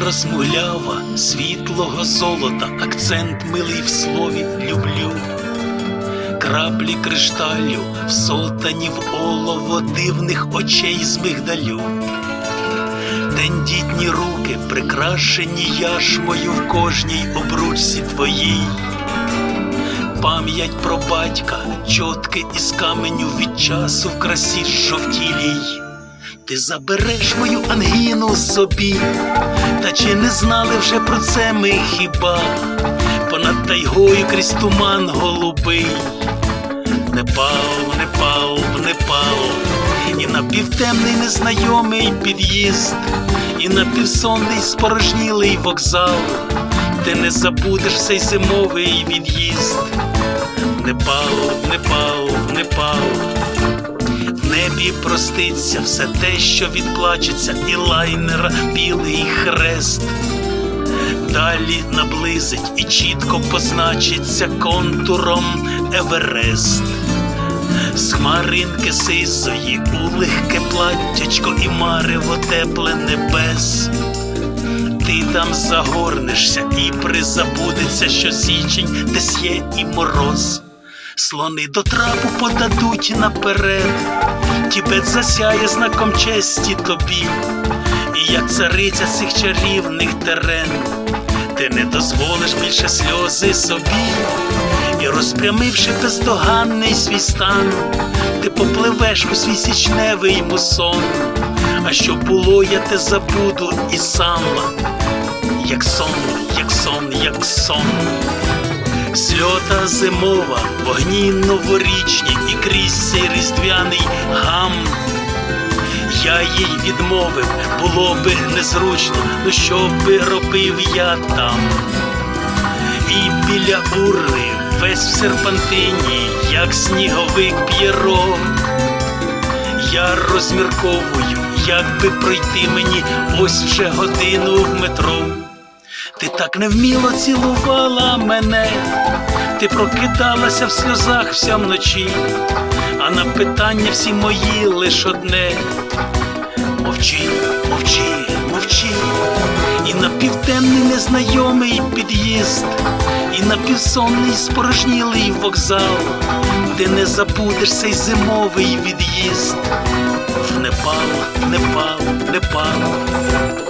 Шкіра смуглява, світлого золота, акцент милий в слові люблю. Краплі кришталю, всотані в олово дивних очей з мигдалю. Тендітні руки, прикрашені яшмою в кожній обручці твоїй. Пам'ять про батька, чотки із каменю від часу в красі жовтілій. Ти забереш мою ангіну собі, та чи не знали вже про це ми хіба? Понад тайгою крізь туман голубий. Не пав, не пав, не пав, і напівтемний незнайомий під'їзд, і напівсонний спорожнілий вокзал, ти не забудеш цей зимовий від'їзд. Не пав, не пав, не пав. Небі проститься все те, що відплачеться, і лайнера білий хрест. Далі наблизить і чітко позначиться контуром Еверест. З хмаринки сизої у легке платтячко і марево тепле небес. Ти там загорнешся і призабудеться, що січень десь є і мороз. Слони до трапу подадуть наперед, Тібет засяє знаком честі тобі, і як цариця цих чарівних терен, ти не дозволиш більше сльози собі, і розпрямивши бездоганний свій стан, ти попливеш у свій січневий мусон, а що було, я те забуду і сам, як сон, як сон, як сон. Сльота зимова, вогні новорічні і крізь цей різдвяний гам. Я їй відмовив, було би незручно, ну що би робив я там. І біля урни весь в серпантині, як сніговик п'єро. Я розмірковую, як би пройти мені ось вже годину в метро. Ти так невміло цілувала мене, ти прокидалася в сльозах вся вночі, а на питання всі мої лиш одне. Мовчи, мовчи, мовчи, і напівтемний незнайомий під'їзд, і напівсонний спорожнілий вокзал, де не забудеш цей зимовий від'їзд. В Непал, Непал, Непал.